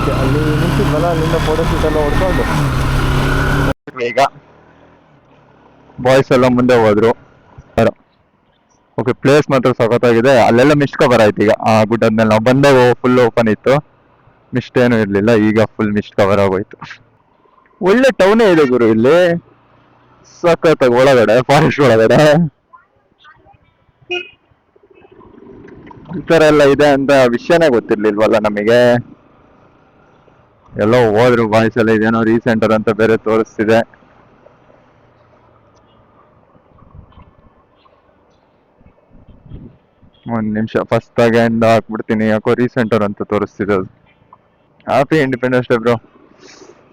Okay, ಅಲ್ಲಿ ನಿಂತಿದ್ವಲ್ಲ ಅಲ್ಲಿಂದ photo shoot ಎಲ್ಲ ಹೊಡ್ಕೊಂಡು. ಈಗ ಬಾಯ್ಸ್ ಎಲ್ಲ ಮುಂದೆ ಹೋದ್ರು. ಓಕೆ ಪ್ಲೇಸ್ ಮಾತ್ರ ಸಖತ್ತಾಗಿದೆ. ಅಲ್ಲೆಲ್ಲ ಮಿಸ್ಟ್ ಕವರ್ ಆಯ್ತು ಈಗ. ಆ ಗುಡ್ಡದ ಮೇಲೆ ನಾವು ಬಂದಾಗ ಫುಲ್ ಓಪನ್ ಇತ್ತು. ಮಿಸ್ಟ್ ಏನು ಇರಲಿಲ್ಲ, ಈಗ ಫುಲ್ ಮಿಸ್ಟ್ ಕವರ್ ಆಗೋಯ್ತು. ಒಳ್ಳೆ ಟೌನೇ ಇದೆ ಗುರು ಇಲ್ಲಿ. ಸಖತ್ತಾಗಿ ಒಳಗಡೆ ಫಾರೆಸ್ಟ್ ಒಳಗಡೆ. ಈ ತರ ಎಲ್ಲ ಇದೆ ಅಂತ ವಿಷಯನೇ ಗೊತ್ತಿರ್ಲಿಲ್ವಲ್ಲ ನಮಗೆ. ಎಲ್ಲೋ ಹೋದ್ರು ಬಾಯ್ಸ್ ಎಲ್ಲ ಇದೇನೋ ರೀಸೆಂಟರ್ ಅಂತ ಬೇರೆ ತೋರಿಸ್ತಿದೆ. ಒಂದ್ ನಿಮಿಷ ಫಸ್ಟ್ ಆಗಿಂದ ಹಾಕ್ಬಿಡ್ತೀನಿ ಯಾಕೋ ರೀಸೆಂಟರ್ ಅಂತ ತೋರಿಸ್ತಿದೆ ಹ್ಯಾಪಿ ಇಂಡಿಪೆಂಡೆನ್ಸ್ ಡೇ ಬ್ರೋ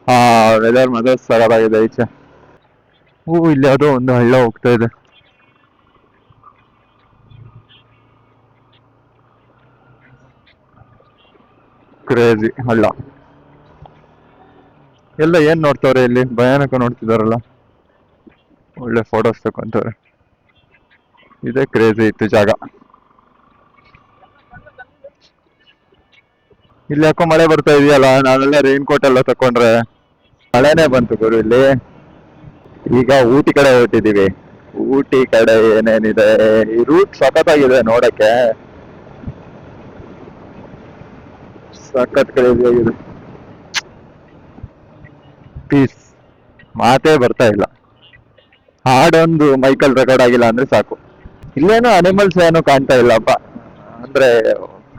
ಆ ವೆದರ್ ಮಾತ್ರ ಸರಳಾಗಿದೆ ಈಚೆ. ಹೂ, ಇಲ್ಲಿ ಯಾವುದೋ ಒಂದು ಹಳ್ಳ ಹೋಗ್ತಾ ಇದೆ. ಕ್ರೇಜಿ ಹಳ್ಳ. ಎಲ್ಲ ಏನ್ ನೋಡ್ತವ್ರೆ ಇಲ್ಲಿ? ಭಯಾನಕ ನೋಡ್ತಿದಾರಲ್ಲ. ಒಳ್ಳೆ ಫೋಟೋಸ್ ತಕೊಂತವ್ರೆ. ಇದೇ ಕ್ರೇಜಿ ಇತ್ತು ಜಾಗ. ಇಲ್ಲಿ ಯಾಕೋ ಮಳೆ ಬರ್ತಾ ಇದೆಯಲ್ಲ? ನಾವೆಲ್ಲ ರೈನ್ ಕೋಟ್ ಎಲ್ಲ ತಕೊಂಡ್ರೆ ಮಳೆನೇ ಬಂತು ಗುರು ಇಲ್ಲಿ. ಈಗ ಊಟಿ ಕಡೆ ಹೊರಟಿದೀವಿ. ಊಟಿ ಕಡೆ ಏನೇನಿದೆ? ಈ ರೂಟ್ ಸಖತ್ತಾಗಿದೆ ನೋಡಕ್ಕೆ. ಸಖತ್ ಕಡೆ ಪೀಸ್ ಮಾತೇ ಬರ್ತಾ ಇಲ್ಲ. ಹಾಡೊಂದು ಮೈಕಲ್ ರೆಕಾರ್ಡ್ ಆಗಿಲ್ಲ ಅಂದ್ರೆ ಸಾಕು. ಇಲ್ಲೇನೋ ಅನಿಮಲ್ಸ್ ಏನೋ ಕಾಣ್ತಾ ಇಲ್ಲಪ್ಪ ಅಂದ್ರೆ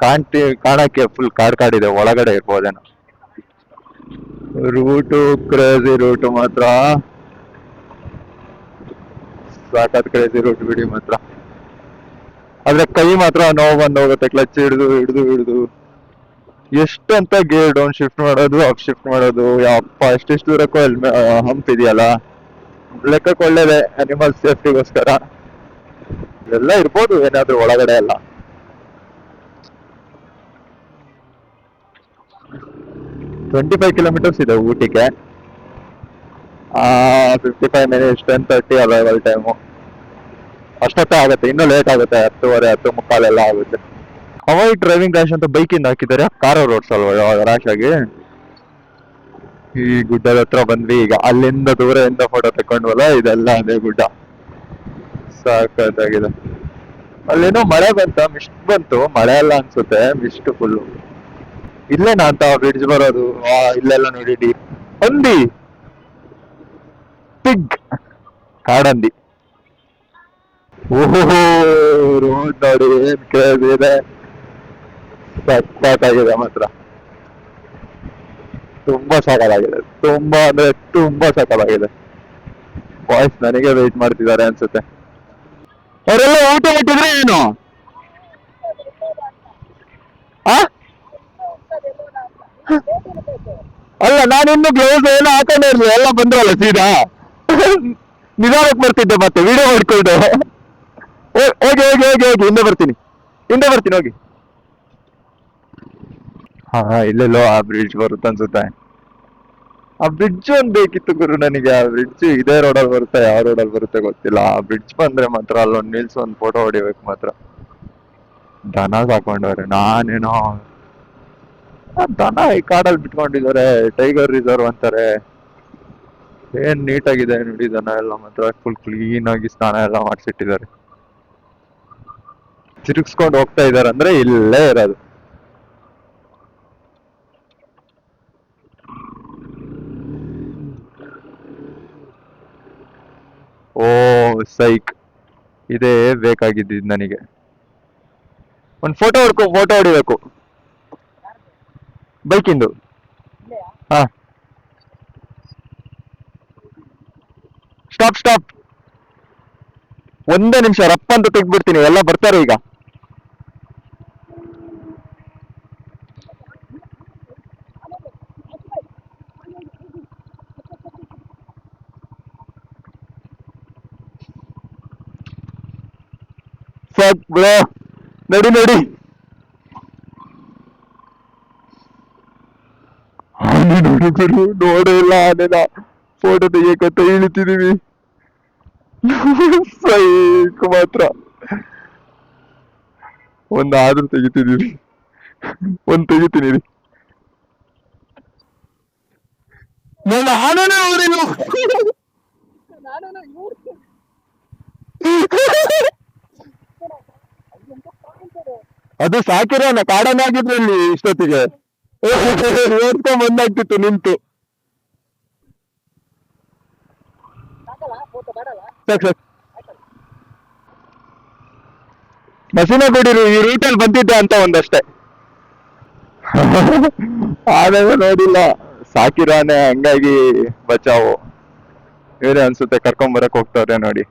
ಕಾಣ್ತಿ, ಕಾಣಕ್ಕೆ ಫುಲ್ ಕಾಡ್ ಕಾಡಿದೆ ಒಳಗಡೆ ಇರ್ಬೋದೇನೋ. ರೂಟು ಕ್ರೇಜಿ ರೂಟು ಮಾತ್ರ. ಸಾಕತ್ ಕ್ರೇಜಿ ರೂಟ್ ಬಿಡಿ ಮಾತ್ರ. ಆದ್ರೆ ಕೈ ಮಾತ್ರ ನೋವು ಬಂದು ಹೋಗುತ್ತೆ, ಕ್ಲಚ್ ಹಿಡಿದು ಹಿಡಿದು ಹಿಡಿದು. ಎಷ್ಟಂತ ಗೇರ್ ಡೌನ್ ಶಿಫ್ಟ್ ಮಾಡೋದು ಅಪ್ ಶಿಫ್ಟ್ ಮಾಡೋದು ಯಪ್ಪ ಎಷ್ಟೆಷ್ಟು ದೂರಕ್ಕೂ ಹಂಪ್ ಇದೆಯಲ್ಲ? ಲೆಕ್ಕಕ್ಕೆ ಒಳ್ಳೇದೆ ಅನಿಮಲ್ ಸೇಫ್ಟಿಗೋಸ್ಕರ ಎಲ್ಲ ಇರ್ಬೋದು, ಏನಾದ್ರೂ ಒಳಗಡೆ ಎಲ್ಲ. ಟ್ವೆಂಟಿ ಫೈವ್ ಕಿಲೋಮೀಟರ್ಸ್ ಇದೆ ಊಟಿಗೆ. Fifty five minutes ten thirty arrival time ಅಷ್ಟೊತ್ತೇ ಆಗುತ್ತೆ, ಇನ್ನೂ ಲೇಟ್ ಆಗುತ್ತೆ, ಹತ್ತುವರೆ, ಹತ್ತು ಮುಕ್ಕಾಲೆಲ್ಲ ಆಗುತ್ತೆ. ಅವಾಯ್ಡ್ ಡ್ರೈವಿಂಗ್ ರ್ಯಾಶ್ ಅಂತ ಬೈಕಿಂದ ಹಾಕಿದ್ದಾರೆ. ಕಾರ್ ರೋಡ್ಸ್ ಅಲ್ವಾ ರ್ಯಾಶ್ ಆಗಿ? ಈ ಗುಡ್ಡದ ಹತ್ರ ಬಂದ್ವಿ ಈಗ. ಅಲ್ಲಿಂದ ದೂರದಿಂದ ಫೋಟೋ ತಕೊಂಡ್ವಲ್ಲ ಇದೆಲ್ಲ ಅದೇ ಗುಡ್ಡ. ಸಾಕಾಗಿದೆ ಅಲ್ಲೇನೋ ಮಳೆ ಬಂತ, ಮಿಸ್ಟ್ ಬಂತು. ಮಳೆ ಎಲ್ಲ ಅನ್ಸುತ್ತೆ, ಮಿಸ್ಟ್ ಫುಲ್ಲು ಇಲ್ಲೇನಾ ಅಂತ ಬ್ರಿಡ್ಜ್ ಬರೋದು? ಇಲ್ಲೆಲ್ಲ ನೋಡಿ ಹಂದಿ. ಪಿಗ್ ಕಾಡಂದಿ. ಓಹೋ ರೋಡ್ ನೋಡಿ, ಏನ್ ಕ್ರೇಜ್ ಸಖತ್ತಾಗಿದೆ ಮಾತ್ರ ತುಂಬಾ ಸಕಲಾಗಿದೆ ತುಂಬಾ ಅಂದ್ರೆ ತುಂಬಾ ಸಕಲಾಗಿದೆ ಬಾಯ್ಸ್ ನನಗೆ ವೇಟ್ ಮಾಡ್ತಿದ್ದಾರೆ ಅನ್ಸುತ್ತೆ. ಅವರೆಲ್ಲ ಊಟ ಮುಟ್ಟಿದ್ರೆ ಏನು? ಅಲ್ಲ ನಾನು ಇನ್ನು ಗ್ಲೌಸ್ ಏನೋ ಹಾಕೊಂಡೇ ಇರ್ಲಿ. ಎಲ್ಲ ಬಂದ್ರಲ್ಲ ಸೀದಾ? ನಿಧಾನಕ್ಕೆ ಬರ್ತಿದ್ದೆ ಮತ್ತೆ. ವಿಡಿಯೋ ಮಾಡ್ಕೊಂಡು. ಹೋಗಿ ಹೋಗಿ ಹೋಗಿ ಹೋಗಿ ಹಿಂದೆ ಬರ್ತೀನಿ. ಹಿಂದೆ ಬರ್ತೀನಿ, ಹೋಗಿ. ಹಾ ಇಲ್ಲೆಲ್ಲೋ ಆ ಬ್ರಿಡ್ಜ್ ಬರುತ್ತೆ ಅನ್ಸುತ್ತೆ. ಆ ಬ್ರಿಡ್ಜ್ ಒಂದ್ ಬೇಕಿತ್ತು ಗುರು ನನಗೆ. ಆ ಬ್ರಿಡ್ಜ್ ಇದೇ ರೋಡಲ್ಲಿ ಬರುತ್ತೆ, ಯಾವ ರೋಡಲ್ಲಿ ಬರುತ್ತೆ ಗೊತ್ತಿಲ್ಲ. ಆ ಬ್ರಿಡ್ಜ್ ಬಂದ್ರೆ ಮಾತ್ರ ಅಲ್ಲೊಂದು ನಿಲ್ಸ್ ಒಂದ್ ಫೋಟೋ ಹೊಡಿಬೇಕು ಮಾತ್ರ. ದನ ಸಾಕೊಂಡವ್ರೆ, ನಾನೇನೋ ದನ ಈ ಕಾಡಲ್ಲಿ ಬಿಟ್ಕೊಂಡಿದ್ದಾರೆ ಟೈಗರ್ ರಿಸರ್ವ್ ಅಂತಾರೆ. ಏನ್ ನೀಟಾಗಿದೆ ನೋಡಿ ದನ ಎಲ್ಲ ಮಾತ್ರ. ಫುಲ್ ಕ್ಲೀನ್ ಆಗಿ ಸ್ನಾನ ಎಲ್ಲ ಮಾಡಿಸಿಟ್ಟಿದ್ದಾರೆ. ತಿರುಗಿಸ್ಕೊಂಡು ಹೋಗ್ತಾ ಇದಾರೆ ಅಂದ್ರೆ ಇಲ್ಲೇ ಇರೋದು. ಓ, ಸೈಕ್. ಇದೇ ಬೇಕಾಗಿದ್ದು ನನಗೆ. ಒಂದ್ ಫೋಟೋ ಹೊಡ್ಕೊ ಫೋಟೋ ಹೊಡಿಬೇಕು. ಬೈಕಿಂದು. ಹಾ. ಸ್ಟಾಪ್ ಸ್ಟಾಪ್ ಒಂದೇ ನಿಮಿಷ, ರಪ್ಪ ಅಂತ ತೆಗ್ದ್ಬಿಡ್ತೀನಿ, ಎಲ್ಲ ಬರ್ತಾರೆ ಈಗ. ಸಾಕ್ ಬ್ರೋ ನಡಿ ನಡಿ. ಆನೆ ನೋಡಿದ್ರು ನೋಡೇ ಇಲ್ಲ ಆನೆನ. ಫೋಟೋ ತೆಗಿಯಕಂತ ಇಳಿತಿದೀವಿ ಸೈಕ್ ಮಾತ್ರ. ಒಂದ್ ಆದ್ರೂ ತೆಗಿತಿದೀವಿ. ಒಂದ್ ತೆಗಿತೀನಿ ರೀ ನನ್ನ ಆನನೇ ನೋಡಿಲ್ಲ ಅದು ಸಾಕಿರೋಣ ಕಾಡನೇ ಆಗಿದ್ರು ಇಲ್ಲಿ ಇಷ್ಟೊತ್ತಿಗೆ. ಓದ್ಕೊಂಡ್ ಬಂದಾಗ್ತಿತ್ತು, ನಿಂತು. ಮಸಿನಗುಡಿ ಈ ರೂಟಲ್ಲಿ ಬಂದಿದ್ದೆ ಅಂತ ಒಂದಷ್ಟೇ. ಆದಾಗ ನೋಡಿಲ್ಲ, ಸಾಕಿರಾನೆ, ಹಂಗಾಗಿ ಬಚಾವು. ಇವರೇ ಅನ್ಸುತ್ತೆ, ಕರ್ಕೊಂಡ್ ಬರಕ್ ಹೋಗ್ತಾವ್ರೆ ನೋಡಿ.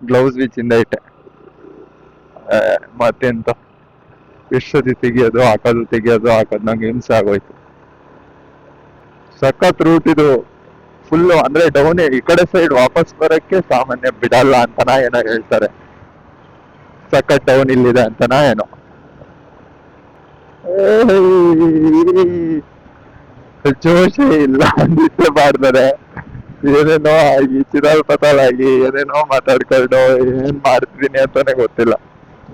ಗ್ಲೌಸ್ ಬೀಚ್ ಇಂದ ಇಟ್ಟೆ. ಮತ್ತೆಂತ? ಎಷ್ಟೊತ್ತಿ ತೆಗಿಯೋದು, ಹಾಕೋದು ತೆಗಿಯೋದು, ಹಾಕೋದು, ನಂಗೆ ಹಿಂಸೆ ಆಗೋಯ್ತು. ಸಖತ್ ರೂಟ್ ಇದು. ಫುಲ್ ಅಂದ್ರೆ ಡೌನ್ ಈ ಕಡೆ ಸೈಡ್ ವಾಪಸ್ ಬರಕ್ಕೆ ಸಾಮಾನ್ಯ ಬಿಡಲ್ಲ ಅಂತನ ಏನೋ ಹೇಳ್ತಾರೆ. ಸಖತ್ ಡೌನ್ ಇಲ್ಲಿದೆ ಅಂತನ ಏನೋ. ಜೋಶೇ ಇಲ್ಲ ನಿದ್ದೆ ಮಾಡ್ತಾರೆ ಏನೇನೋ ಆಗಿ, ಚಿರಾಲ್ ಪತಾಳಾಗಿ ಏನೇನೋ ಮಾತಾಡ್ಕೊಂಡು ಏನ್ ಮಾಡ್ತಿದೀನಿ ಅಂತಾನೆ ಗೊತ್ತಿಲ್ಲ.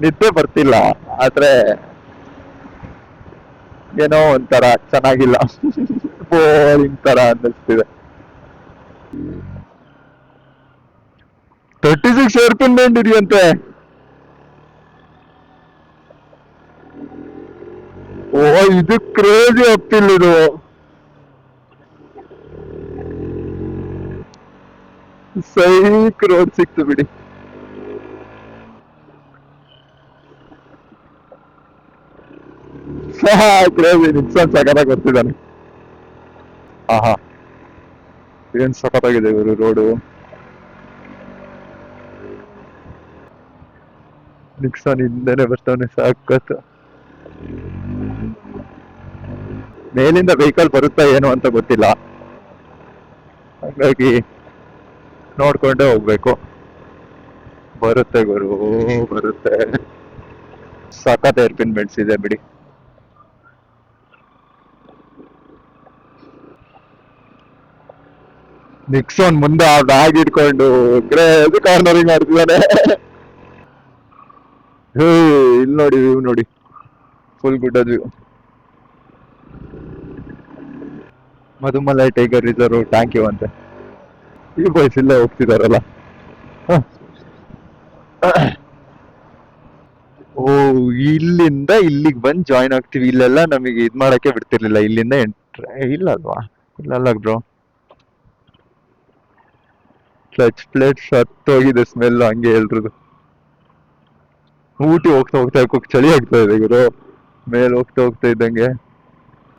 ನಿದ್ದೆ ಬರ್ತಿಲ್ಲ, ಆದ್ರೆ ಏನೋ ಒಂಥರ ಚೆನ್ನಾಗಿಲ್ಲ. ಬೋರಿಂಗ್ ತರ ಅನ್ನಿಸ್ತಿದೆ. Thirty six hairpin bend ಇದೆಯಂತೆ ಓ, ಇದು ಕ್ರೇಜಿ ಆಗ್ತಿಲ್ಲ ಇದು. ಸೈಕ್ ರೋಡ್ ಸಿಕ್ತು ಬಿಡಿ. ಕ್ರೇಜಿ ನಿಕ್ಸನ್ ಸಖತ್ತಾಗಿ ಬರ್ತಿದ್ದಾನೆ ಆಹಾ. ಏನ್ ಸಖತ್ತಾಗಿದೆ ಇವರು ರೋಡು ನಿಕ್ಸಾನ್ ಹಿಂದೆನೆ ಬರ್ತಾನೆ ಸಖತ್ ಮೇಲಿಂದ ವೆಹಿಕಲ್ ಬರುತ್ತಾ ಏನು ಅಂತ ಗೊತ್ತಿಲ್ಲ. ಹಾಗಾಗಿ ನೋಡ್ಕೊಂಡೇ ಹೋಗ್ಬೇಕು. ಬರುತ್ತೆ ಗುರು ಬರುತ್ತೆ. ಸಖತ್ ಏರ್ಪಿನ್ ಬೆಳೆಸಿದೆ ಬಿಡಿ. ನಿಕ್ಸೋನ್ ಮುಂದೆ ಆ ಬ್ಯಾಗ್ ಇಟ್ಕೊಂಡು ಗ್ರೇಜ್ ಕಾರ್ನರಿಂಗ್ ಮಾಡ್ತಿದ್ದಾನೆ? ಹೇ, ಇಲ್ಲಿ ನೋಡಿ ವ್ಯೂ ನೋಡಿ. Full good view Mudumalai tiger reserve tank you ಅಂತೆ. ಈ ಬಾಯ್ಸ್ ಇಲ್ಲೇ ಹೋಗ್ತಿದಾರಲ್ಲ. ಓ, ಇಲ್ಲಿಂದ ಇಲ್ಲಿಗೆ ಬಂದು ಜಾಯಿನ್ ಆಗ್ತೀವಿ. ಇಲ್ಲೆಲ್ಲ ನಮಗೆ ಇದು ಮಾಡಕ್ಕೆ ಬಿಡ್ತಿರ್ಲಿಲ್ಲ. ಇಲ್ಲಿಂದ ಎಂಟ್ರ ಇಲ್ಲ ಅಲ್ವಾ ಇಲ್ಲಲ್ಲ ಬ್ರೋ. ಕ್ಲಚ್ ಪ್ಲೇಟ್ ಸತ್ತೋಗಿದೆ ಸ್ಮೆಲ್ ಹಂಗೆ ಎಲ್ರದು ಊಟಿ ಹೋಗ್ತಾ ಹೋಗ್ತಾ ಚಳಿ ಆಗ್ತಾ ಇದೆ ಗುರು. ಮೇಲೆ ಹೋಗ್ತಾ ಹೋಗ್ತಾ ಇದ್ದಂಗೆ.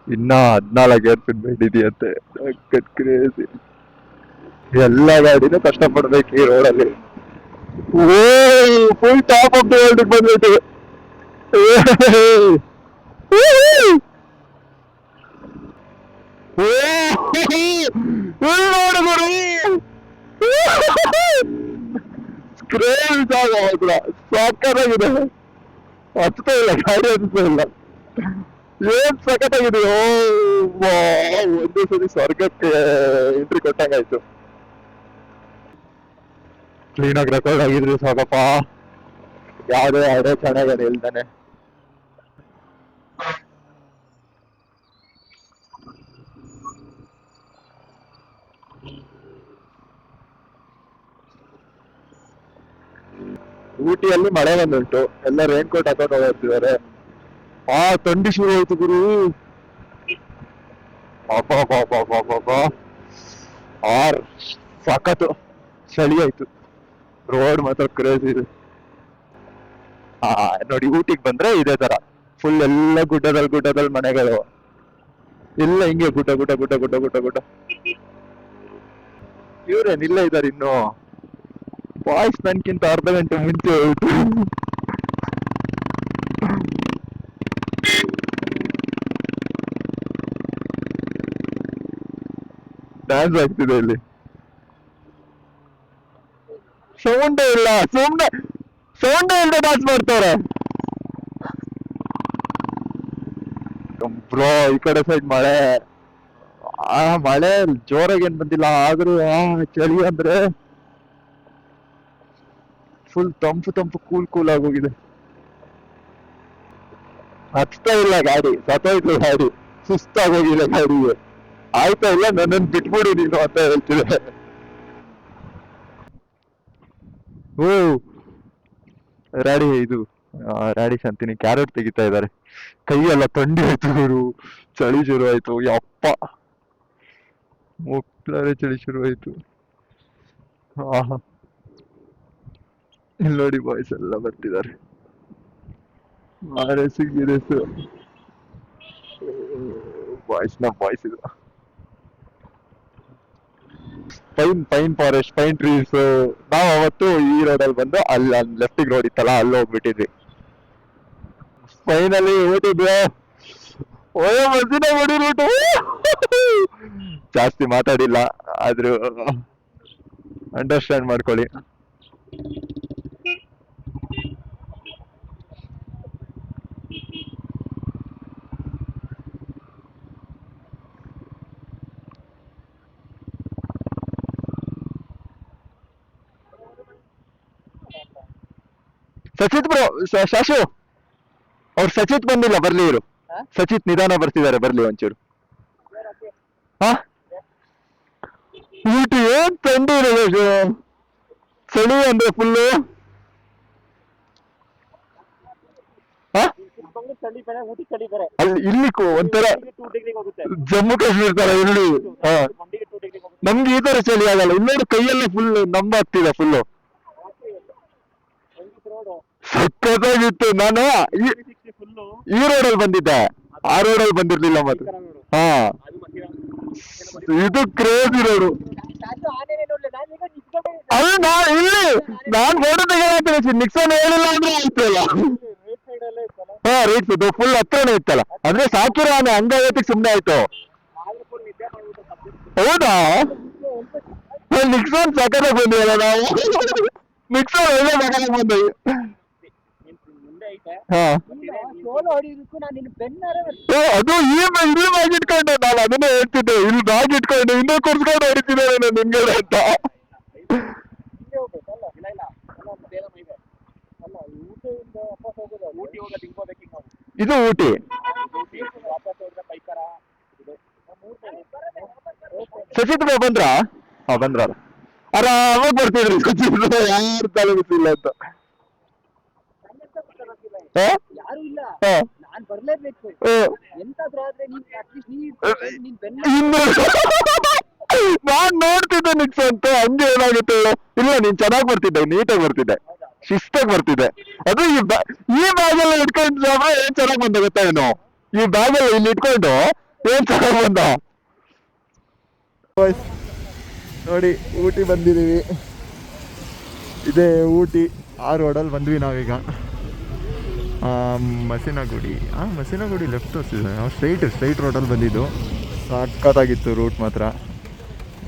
ಇನ್ನ ಹದ್ನಾಲ್ಕು ಏರ್ಪಿನ್ ಬೇಡ ಇದೆಯಂತೆ ಕ್ರೇಜಿ ಎಲ್ಲ ಗಾಡಿನೂ ಕಷ್ಟಪಡ್ಬೇಕು ಈ ರೋಡಲ್ಲಿ ಓ full top of the world ಬಂದೈತೆ ನೋಡಿದ್ರು ಕ್ರೇಜ್ ಜಾಗ ಮಾತ್ರ ಸಕ್ಕತ್ತಾಗಿದೆ ಹತ್ತಾ ಇಲ್ಲ ಗಾಡಿ ಹತ್ತಾ ಇಲ್ಲ ಏನ್ ಸಖತ್ತಾಗಿದೆ ಓ ವಾ, ಒಂದು ಸರಿ ಸ್ವರ್ಗಕ್ಕೆ ಎಂಟ್ರಿ ಕೊಟ್ಟಂಗಾಯ್ತು. ಕ್ಲೀನ್ ಆಗಿ ರೆಕಾರ್ಡ್ ಆಗಿದ್ರಿ ಸಾಕಪ್ಪ. ಯಾವ್ದೇ ಅಡೆ ಚೆನ್ನಾಗಿದೆ ಇಲ್ದಾನೆ ಊಟಿಯಲ್ಲಿ ಮಳೆ ಬಂದುಂಟು. ಎಲ್ಲ ರೈನ್ ಕೋಟ್ ಹಾಕೊಂಡು ಹೋಗ್ತಿದ್ದಾರೆ. ಆ ತಂಡಿ ಶುರು ಆಯ್ತು ಗುರು. ಆರ್ ಸಖತ್ತು ಚಳಿ ಆಯ್ತು. ರೋಡ್ ಮಾತ್ರ ಕ್ರೇಜ್ ಇದೆ. ಆ, ನೋಡಿ ಊಟಿಗೆ ಬಂದ್ರೆ ಇದೇ ತರ. ಫುಲ್ ಎಲ್ಲ ಗುಡ್ಡದಲ್ಲಿ ಗುಡ್ಡದಲ್ಲಿ ಮನೆಗಳು. ಎಲ್ಲ ಹಿಂಗೆ ಗುಡ್ಡ ಗುಡ್ಡ ಗುಡ್ಡ ಗುಡ್ಡ ಗುಡ್ಡ ಗುಡ್ಡ. ಇವ್ರೇನ್ ಇಲ್ಲೇ ಇದಾರೆ ಇನ್ನು? ಬಾಯ್ಸ್ ನನ್ಗಿಂತ ಅರ್ಧ ಗಂಟೆ ಮುಂಚೆ ಹೋಯ್ತು. ಡ್ಯಾನ್ಸ್ ಆಗ್ತಿದೆ ಇಲ್ಲಿ. ಸೌಂಡೇ ಇಲ್ಲ. ಸುಮ್ನೆ ಸೌಂಡೇ ಇಲ್ಲದೆ ಡ್ಯಾನ್ಸ್ ಮಾಡ್ತಾರೆ ಬ್ರೋ ಈ ಕಡೆ ಸೈಡ್ ಮಳೆ. ಆ, ಮಳೆ ಜೋರಾಗಿ ಏನ್ ಬಂದಿಲ್ಲ. ಆದ್ರೂ ಚಳಿ ಅಂದ್ರೆ ಫುಲ್ ತಂಪು ತಂಪು ಕೂಲ್ ಕೂಲ್ ಆಗೋಗಿದೆ ಹಚ್ತಾ ಇಲ್ಲ ಗಾಡಿ ಸತ್ತೋಯ್ತು ಗಾಡಿ ಸುಸ್ತಾಗೋಗಿಲ್ಲ ಗಾಡಿಗೆ. ಆಯ್ತಾ ಇಲ್ಲ? ನನ್ನನ್ನು ಬಿಟ್ಬಿಡಿ ನೀನು ಅಂತ ಹೇಳ್ತಿದೆ. ಓ, ರಾಡಿ ಇದು ರಾಡಿ ಶಾಂತಿನಿ, ಕ್ಯಾರೆಟ್ ತೆಗಿತಾ ಇದ್ದಾರೆ. ಕೈಯೆಲ್ಲ ಥಂಡಿ ಆಯ್ತು ಗುರು, ಚಳಿ ಶುರು ಆಯ್ತು, ಯಪ್ಪ. ಮುಕ್ಳರೆ ಚಳಿ ಶುರು ಆಯ್ತು. ಆಹಾ. ಇಲ್ಲಿ ನೋಡಿ ಬಾಯ್ಸ್ ಎಲ್ಲ ಬರ್ತಿದ್ದಾರೆ. ಆರ್ ಎಸ್ ಬಾಯ್ಸ್ನ ಬಾಯ್ಸ್ ಇದು. Pine pine forest pine trees ನಾವು ಅವತ್ತು ಈ ರೋಡಲ್ಲಿ ಬಂದು ಅಲ್ಲಿ ಲೆಫ್ಟಿಗೆ ರೋಡ್ ಇತ್ತಲ್ಲ, ಅಲ್ಲಿ ಹೋಗ್ಬಿಟ್ಟಿದ್ವಿ. ಫೈನಲಿ ಓಟಿದ್ವಿ ಓಯೋ ಮಸಿನ ಮಾಡಿ ರೂಟು ಜಾಸ್ತಿ ಮಾತಾಡಿಲ್ಲ, ಆದ್ರೂ ಅಂಡರ್ಸ್ಟ್ಯಾಂಡ್ ಮಾಡ್ಕೊಳ್ಳಿ. ಸಚಿತ್ ಬ್ರೋ ಶಾಶು. ಅವ್ರು ಸಚಿತ್ ಬಂದಿಲ್ಲ ಬರ್ಲಿ ಇವರು. ಸಚಿತ್ ನಿಧಾನ ಬರ್ತಿದ್ದಾರೆ ಬರ್ಲಿ ಒಂಚೂರು. ಹಾ? ಊಟ ಏನ್ ತಂಡಿ ಇರೋದು ಚಳಿ ಅಂದ್ರೆ ಫುಲ್ಲು ಅಲ್ಲಿ ಇಲ್ಲಿ ಒಂಥರ ಜಮ್ಮು ಕಾಶ್ಮೀರ ತರ ಇಲ್ಲಿ ನಮ್ಗೆ ಈ ತರ ಚಳಿ ಆಗಲ್ಲ. ಇನ್ನೊಂದು ಕೈಯೆಲ್ಲ ಫುಲ್ ನಮ್ಮ ಆಗ್ತಿದೆ ಫುಲ್ಲು ರೋಡು ಸಕ್ಕತ್ತಾಗಿತ್ತು ನಾನು ಈ ಈ ರೋಡಲ್ಲಿ ಬಂದಿದ್ದೆ. ಆ ರೋಡಲ್ಲಿ ಬಂದಿರ್ಲಿಲ್ಲ ಮತ್ತೆ. ಹಾ. ಇದು ಕ್ರೇಜಿ ರೋಡು ಆನೇನೆ ನೋಡ್ಲಿ ನಾನು ನಿಂತ್ಕೊಂಡೆ ಅದು ನಾ ಇಲ್ಲಿ ನಾನ್ ಫೋಟೋ ತೆಗೆಯತ್ತೀನಿ ನಿಕ್ಸನ್ ಹೇಳಿಲ್ಲ ಅಂದ್ರೆ ಆಯ್ತಲ್ಲ ರೇಟ್ ಸೈಡ್ ಅಲ್ಲೇ. ಇತ್ತಲ್ಲ ಹಾ ರೈಟ್ ಇದು ಫುಲ್ ಹತ್ರನೇ ಇತ್ತಲ್ಲ. ಅಂದ್ರೆ ಸಾಕು ಆನೆ ಹಂಗಾಗತ್ತಿಗೆ ಸುಮ್ನೆ ಆಯ್ತು. ಆದ್ರೆ ಫುಲ್ ನಿದ್ದೆ ಮಾಡ್ಬಿಟ್ಟು ತಪ್ಪಿಸ್ತು ಹೌದಾ ನಿಕ್ಸನ್ ಸಕತ್ತಾಗಿ ಬಂದಿವಲ್ಲ ನಾವು? ನಿಕ್ಸನ್ ಒಳ್ಳೆ ಸಕತ್ತಾಗಿ ಬಂದ್ವಿ ನಿನ್ ಮುಂದೆ ಐತೆ ಹಾ ಸೋಲು ಹೊಡಿಯೋದಕ್ಕೂ ನಾನು ನಿನ್ನ ಬೆನ್ನಾರೆ ಏ, ಅದು ಈ ಇಲ್ಲಿ ಬ್ಯಾಗ್ ಇಟ್ಕೊಂಡೆ ನಾನು ಅದನ್ನೇ ಹೇಳ್ತಿದ್ದೆ. ಇಲ್ಲಿ ಬ್ಯಾಗ್ ಇಟ್ಕೊಂಡು ಇನ್ನೂ ಕುರ್ಸ್ಕೊಂಡು ಹೊಡಿತಿದ್ದಾರೆ ನಾನು ಅಂತ. ಇದೆ. ಊಟಿ ಬ್ರೋ ಬಂದ್ರ? ಹಾ ಬಂದ್ರ ಅರ ಬರ್ತಿದ್ರಿ. ಬರ್ತಿದ್ರು ಬ್ರೋ ಯಾರು ತಲೆ ಗೊತ್ತಿಲ್ಲ ಅಂತ ಹಾ? ಯಾರು ಇಲ್ಲ ಹಾ. ನಾನ್ ಬರ್ಲೇಬೇಕು ಏ, ಎಂತಾದ್ರೂ ಆದ್ರೆ ನೀನ್ ಅಟ್ಲೀಸ್ಟ್ ನೀನ್ ನೀನ್ ಬೆನ್ನ ಇನ್ನು ನಾನ್ ನೋಡ್ತಿದ್ದೆ ನಿಕ್ಸ್ ಅಂತ. ಹಂಗೆ ಏನಾಗುತ್ತೆ? ಇಲ್ಲ ನೀನ್ ಚೆನ್ನಾಗ್ ಬರ್ತಿದ್ದೆ ನೀಟಾಗಿ ಬರ್ತಿದ್ದೆ. ಶಿಸ್ತಾಗಿ ಬರ್ತಿದ್ದೆ. ಅದು ಈ ಬ್ಯಾ ಈ ಬ್ಯಾಗಲ್ಲಿ ಇಟ್ಕೊಂಡು ಏನ್ ಚೆನ್ನಾಗ್ ಬಂದ ಗೊತ್ತಾ ಏನು ಈ ಬ್ಯಾಗಲ್ಲಿ ಇಲ್ಲಿ ಇಟ್ಕೊಂಡು ಏನ್ ಚೆನ್ನಾಗ್ ಬಂದ? ನೋಡಿ ಊಟಿ ಬಂದಿದೀವಿ ಇದೇ ಊಟಿ ಆ ರೋಡಲ್ಲಿ ಬಂದ್ವಿ ನಾವೀಗ. ಮಸಿನಗುಡಿ. ಆ ಮಸಿನಗುಡಿ ಲೆಫ್ಟ್ ತೋರಿಸಿದೆ ನಾವು ಸ್ಟ್ರೈಟ್ ಸ್ಟ್ರೈಟ್ ರೋಡಲ್ಲಿ ಬಂದಿದ್ದು. ಸಾಕತ್ತಾಗಿತ್ತು ರೂಟ್ ಮಾತ್ರ.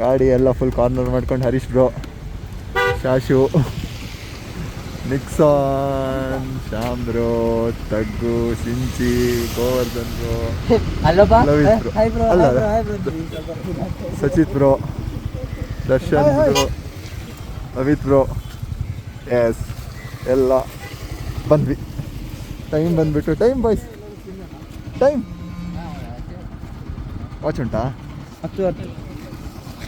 ಗಾಡಿ ಎಲ್ಲ ಫುಲ್ ಕಾರ್ನರ್ ಮಾಡ್ಕೊಂಡು Harish bro Shashu Nixon Shyam bro ತಗ್ಗು ಸಿಂಚಿ ಗೋವರ್ಧನ್ ಬ್ರೋ ಅಲ್ಲ, Sachit bro Darshan bro Ravith bro S ಎಲ್ಲ ಬಂದ್ವಿ. ಟೈಮ್ ಬಂದ್ಬಿಟ್ಟು ಟೈಮ್ ಬಾಯ್ಸ್ ಟೈಮ್ ವಾಚ್ ಉಂಟಾ? ಹತ್ತು ಹತ್ತು.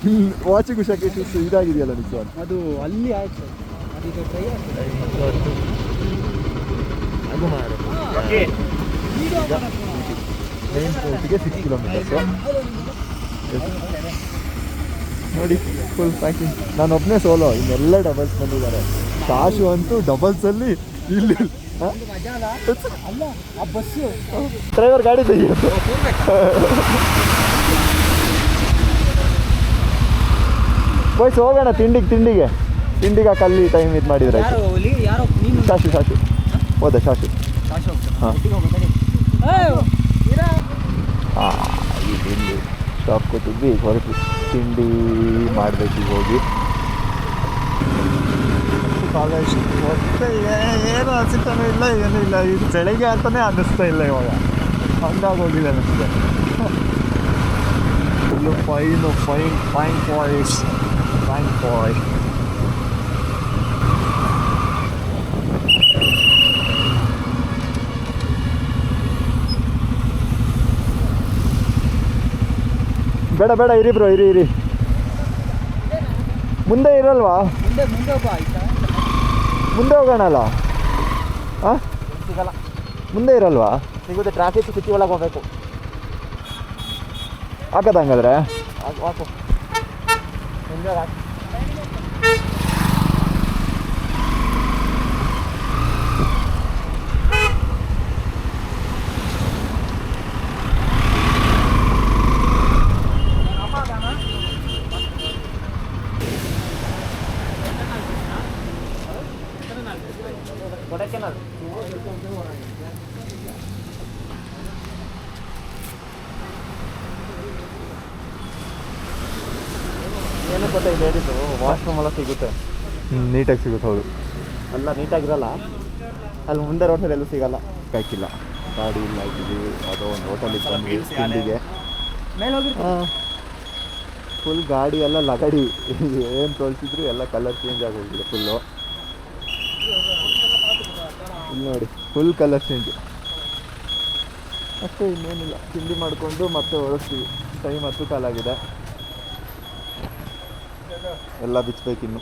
ವಾಚ್ ಶಕೆ ಇದಾಗಿದೆಯಲ್ಲ ನಿಜ ಅದು ಅಲ್ಲಿ ಆಯ್ತು. ಅದು ಮಾರು ಮೇನ್ ಪೋರ್ಟಿಗೆ ಸಿಕ್ಸ್ ಕಿಲೋಮೀಟರ್ಸು ನೋಡಿ ಫುಲ್ ಪ್ಯಾಕಿಂಗ್ ನಾನು ಒಬ್ಬನೇ ಸೋಲೋ ಇನ್ನೆಲ್ಲ ಡಬಲ್ಸ್ ಬಂದಿದ್ದಾರೆ. ಕಾಶು ಅಂತೂ ಡಬಲ್ಸಲ್ಲಿ ಇಲ್ಲಿ ಡ್ರೈವರ್ ಗಾಡಿ ತೆಗಿಯೋದು ಬಾಯ್ಸ್ ಹೋಗೋಣ ತಿಂಡಿಗೆ ತಿಂಡಿಗೆ. ತಿಂಡಿಗೆ ಆ ಕಲ್ಲಿ ಟೈಮ್ ಇದು ಮಾಡಿದ್ರೆ ಶಾಶು ಶಾಶು ಹೋದ ಶಾಶು ಹಾ. ಹಾಂ ಈ ತಿಂಡಿ ಶಾಪ್ ಕೊಟ್ಟಿದ್ವಿ. ಈಗ ಹೊರಟು ತಿಂಡಿ ಮಾಡಬೇಕು ಹೋಗಿ. ಕಾಲೇಜ್ ಮತ್ತೆ ಏನು ಅನಿಸ್ತಾನೂ ಇಲ್ಲ, ಏನೂ ಇಲ್ಲ. ಇದು ಬೆಳಗ್ಗೆ ಅಂತಲೇ ಅನ್ನಿಸ್ತಾ ಇಲ್ಲ ಇವಾಗ. ಹಂಗಾಗಿ ಹೋಗಿದೆ ಇಲ್ಲ full fine, fine fine boys fine boy ಬೇಡ ಬೇಡ, ಇರಿ ಬ್ರೋ, ಇರಿ ಇರಿ. ಮುಂದೆ ಇರಲ್ವಾ? ಮುಂದೆ ಮುಂದೆ ಬಾ, ಆಯ್ತಾ? ಮುಂದೆ ಹೋಗೋಣಲ್ಲ? ಹಾಂ ಸಿಗಲ್ಲ. ಮುಂದೆ ಇರಲ್ವಾ? ಸಿಗುತ್ತೆ ಟ್ರಾಫಿಕ್ ಸಿಟಿ ಒಳಗೆ ಹೋಗಬೇಕು. ಹಾಕದ ಹಂಗಾದ್ರೆ ಹಾಕು ಹಾಕು. ಮುಂದೆ ಹಾಕು ಕೊಡಕ್ಕೆನಲ್ ಏನು ಗೊತ್ತಾ ಇಲ್ಲಿ ಹೇಳಿದ್ದು ವಾಶ್ರೂಮ್ ಎಲ್ಲ ಸಿಗುತ್ತೆ. ನೀಟಾಗಿ ಸಿಗುತ್ತೆ ಹೌದು. ಎಲ್ಲ ನೀಟಾಗಿರಲ್ಲ. ಅಲ್ಲಿ ಮುಂದೆ ರೋಡ್ ಎಲ್ಲೂ ಸಿಗಲ್ಲ. ಕಾಯ್ಕಿಲ್ಲ. ಗಾಡಿ ಇಲ್ಲ ಇದ್ದೀವಿ ಯಾವುದೋ ಒಂದು ಹೋಟೆಲಿಗೆ ಬಂದ್ವಿ ತಿಂಡಿಗೆ. ಫುಲ್ ಗಾಡಿ ಎಲ್ಲ ಲಗಡಿ. ಏನು ತೋರಿಸಿದ್ರು ಎಲ್ಲ ಕಲರ್ ಚೇಂಜ್ ಆಗೋಗಿದೆ ಫುಲ್ಲು ಇಲ್ಲಿ ನೋಡಿ ಫುಲ್ ಕಲರ್ ಚೇಂಜ್ ಅಷ್ಟೇ ಇನ್ನೇನಿಲ್ಲ. ತಿಂಡಿ ಮಾಡಿಕೊಂಡು ಮತ್ತೆ ಹೊರಡ್ತೀವಿ. ಟೈಮ್ ಹತ್ತು ಕಾಲಾಗಿದೆ. ಎಲ್ಲ ಬಿಚ್ಚಬೇಕಿನ್ನು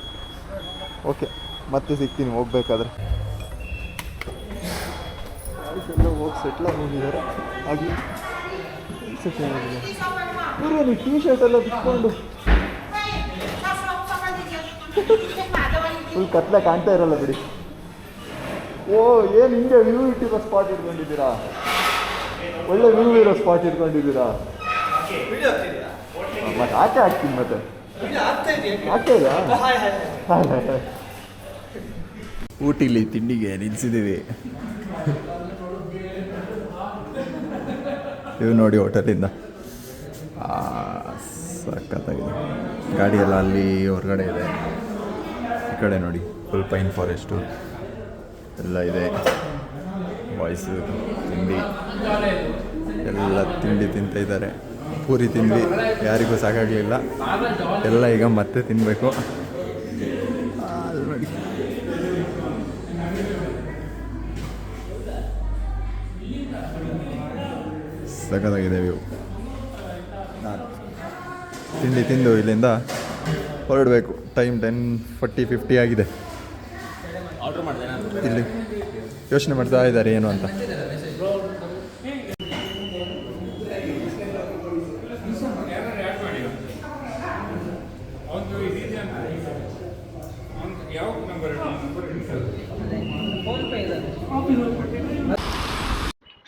ಓಕೆ ಮತ್ತೆ ಸಿಗ್ತೀನಿ ಹೋಗ್ಬೇಕಾದ್ರೆ. ಎಲ್ಲ ಹೋಗಿ ಸೆಟ್ಲಾಗಿ ಹೋಗಿದ್ದಾರೆ. ಆಗಲಿ ನೀವು ಟೀ ಶರ್ಟ್ ಎಲ್ಲ ಬಿಟ್ಕೊಂಡು ಫುಲ್ ಕತ್ಲೆ ಕಾಣ್ತಾ ಇರಲ್ಲ ಬಿಡಿ. ಓ ಏನು ಹಿಂಗೆ ವ್ಯೂ ಇಟ್ಟಿರೋ ಸ್ಪಾಟ್ ಇಟ್ಕೊಂಡಿದ್ದೀರಾ? ಒಳ್ಳೆ ವ್ಯೂ ಇರೋ ಸ್ಪಾಟ್ ಇಟ್ಕೊಂಡಿದ್ದೀರಾ? ಮತ್ತೆ ಆಚೆ ಹಾಕ್ತೀನಿ ಮತ್ತೆ. ಆಗ್ತಾ ಇದೆಯಾ? Hi hi hi. ಊಟಿಲಿ ತಿಂಡಿಗೆ ನಿಲ್ಸಿದ್ದೀವಿ. ಇವು ನೋಡಿ ಹೋಟೆಲಿಂದ. ಸಖತ್ತಾಗಿದೆ. ಗಾಡಿ ಎಲ್ಲ ಅಲ್ಲಿ ಹೊರಗಡೆ ಇದೆ. ಈ ಕಡೆ ನೋಡಿ ಫುಲ್ ಪೈನ್ ಫಾರೆಸ್ಟು ಎಲ್ಲ ಇದೆ. ಬಾಯ್ಸು ತಿಂಡಿ. ಎಲ್ಲ ತಿಂಡಿ ತಿಂತ ಇದ್ದಾರೆ. ಪೂರಿ ತಿಂದ್ವಿ. ಯಾರಿಗೂ ಸಾಕಾಗಲಿಲ್ಲ. ಎಲ್ಲ ಈಗ ಮತ್ತೆ ತಿನ್ನಬೇಕು ನೋಡಿ ಸಖತ್ತಾಗಿದೆ ವ್ಯೂ. ತಿಂಡಿ ತಿಂದು ಇಲ್ಲಿಂದ ಹೊರಡಬೇಕು. ಟೈಮ್ ಟೆನ್ ಫಾರ್ಟಿ ಫಿಫ್ಟಿ ಆಗಿದೆ. ಇಲ್ಲಿ ಯೋಚನೆ ಮಾಡ್ತಾ ಇದ್ದಾರೆ ಏನು ಅಂತ.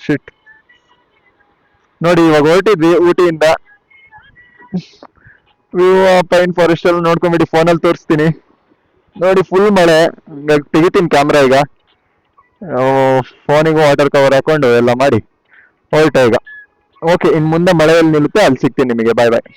ಶಿಟ್ ನೋಡಿ, ಇವಾಗ ಹೊರಟಿದ್ವಿ, ಊಟಿಯಿಂದ. ವ್ಯೂ ಪೈನ್ ಫಾರೆಸ್ಟ್ ಅಲ್ಲಿ ನೋಡ್ಕೊಂಬಿಟ್ಟು ಫೋನಲ್ಲಿ ತೋರಿಸ್ತೀನಿ. ನೋಡಿ ಫುಲ್ ಮಳೆ. ತೆಗಿತೀನಿ ಕ್ಯಾಮ್ರಾ ಈಗ. ಫೋನಿಗೂ ವಾಟರ್ ಕವರ್ ಹಾಕೊಂಡು ಎಲ್ಲ ಮಾಡಿ. ಹೊರಟ ಈಗ. ಓಕೆ ಇನ್ನು ಮುಂದೆ ಮಳೆಯಲ್ಲಿ ನಿಲ್ಲುತ್ತೆ, ಅಲ್ಲಿ ಸಿಗ್ತೀನಿ ನಿಮಗೆ. ಬಾಯ್ ಬಾಯ್